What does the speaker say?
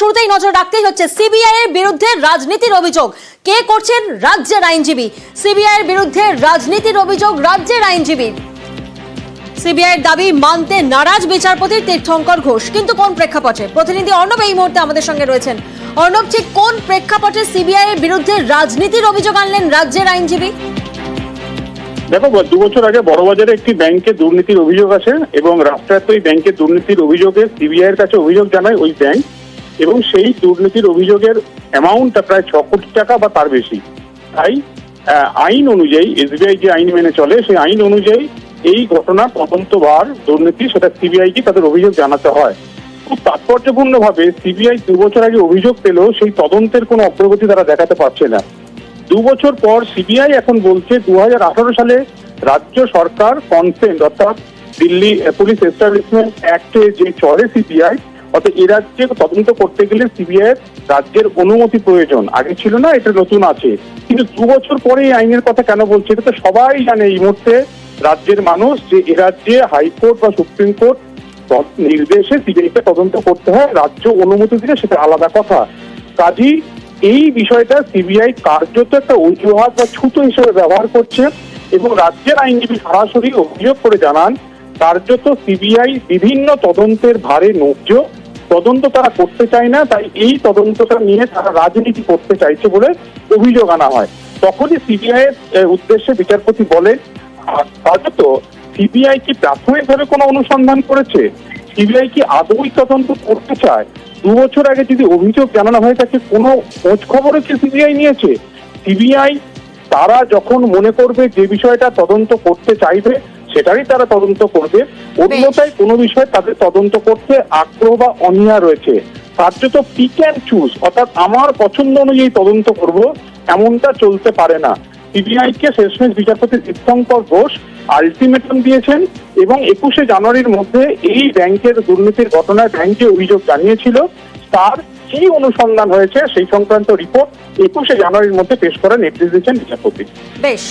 শুরুতেই নজর রাখতেই হচ্ছে সিবিআই এর বিরুদ্ধে রাজনীতির অভিযোগ। কে করছেন রাজ্যের আইনজীবী? সিবিআই এর বিরুদ্ধে রাজনীতির অভিযোগ রাজ্যের আইনজীবী। সিবিআই এর দাবি মানতে নারাজ বিচারপতি তীর্থঙ্কর ঘোষ। কিন্তু কোন প্রেক্ষাপটে? প্রতিনিধি অর্ণব এই মুহূর্তে আমাদের সঙ্গে রয়েছেন। অর্ণব, ঠিক কোন প্রেক্ষাপটে সিবিআই এর বিরুদ্ধে রাজনীতির অভিযোগ আনলেন রাজ্যের আইনজীবী? দেখো, দু বছর আগে বড়বাজারে একটি ব্যাংকে দুর্নীতির অভিযোগ আছে এবং রাষ্ট্রায়ত্ত এই ব্যাংকের দুর্নীতির অভিযোগে সিবিআই এর কাছে অভিযোগ জানায় ওই ব্যাংক। এবং সেই দুর্নীতির অভিযোগের অ্যামাউন্টটা প্রায় ছ কোটি টাকা বা তার বেশি। তাই আইন অনুযায়ী, এসবিআই যে আইন মেনে চলে, সেই আইন অনুযায়ী এই ঘটনা তদন্তভার দুর্নীতি, সেটা সিবিআই কে তাদের অভিযোগ জানাতে হয়। খুব তাৎপর্যপূর্ণ ভাবে সিবিআই দু বছর আগে অভিযোগ পেলেও সেই তদন্তের কোনো অগ্রগতি তারা দেখাতে পারছে না। দু বছর পর সিবিআই এখন বলছে দু হাজার আঠারো সালে রাজ্য সরকার কনসেন্ট অর্থাৎ দিল্লি পুলিশ এস্টাবলিশমেন্ট অ্যাক্টে যে চলে সিবিআই অর্থাৎ এ রাজ্যে তদন্ত করতে গেলে সিবিআই রাজ্যের অনুমতি প্রয়োজন। আগে ছিল না, এটা নতুন আছে। কিন্তু দু বছর পরে এই আইনের কথা কেন বলছে, এটা তো সবাই জানে এই মুহূর্তে। রাজ্যের মানুষ যে এ রাজ্যে হাইকোর্ট বা সুপ্রিম কোর্ট নির্দেশে সিবিআইকে তদন্ত করতে হয়, রাজ্য অনুমতি দিলে সেটা আলাদা কথা। কাজী এই বিষয়টা সিবিআই কার্যত একটা অজুহাত বা ছুতো হিসেবে ব্যবহার করছে এবং রাজ্যের আইনজীবী সরাসরি অভিযোগ করে জানান, কার্যত সিবিআই বিভিন্ন তদন্তের ভারে নজ্য তদন্ত তারা করতে চায় না, তাই এই তদন্তটা নিয়ে তারা রাজনীতি করতে চাইছে বলে অভিযোগ আনা হয়। তখনই সিবিআই এর উদ্দেশ্যে বিচারপতি আ- কার্যত সিবিআই কি প্রাথমিকভাবে কোনো অনুসন্ধান করেছে? সিবিআই কি আদৌ তদন্ত করতে চায়? দু বছর আগে যদি অভিযোগ জানানো হয়ে থাকে কোনো খোঁজ খবরও কি সিবিআই নিয়েছে? সিবিআই তারা যখন মনে করবে যে বিষয়টা তদন্ত করতে চাইবে সেটারই তারা তদন্ত করবে। অন্যথায় কোনো বিষয়ে তাদের তদন্ত করতে আগ্রহ বা অনীহা রয়েছে। কার্যত পিক অ্যান্ড চুজ অর্থাৎ আমার পছন্দ অনুযায়ী তদন্ত করব এমনটা চলতে পারে না। সিবিআই কে শেষমেশ বিচারপতি তীর্থঙ্কর ঘোষ আলটিমেটাম দিয়েছেন এবং একুশে জানুয়ারির মধ্যে এই ব্যাংকের দুর্নীতির ঘটনায় ব্যাংকে অভিযোগ জানিয়েছিল। তার কি অনুসন্ধান হয়েছে সেই সংক্রান্ত রিপোর্ট একুশে জানুয়ারির মধ্যে পেশ করার নির্দেশ দিয়েছেন বিচারপতি। বেশ।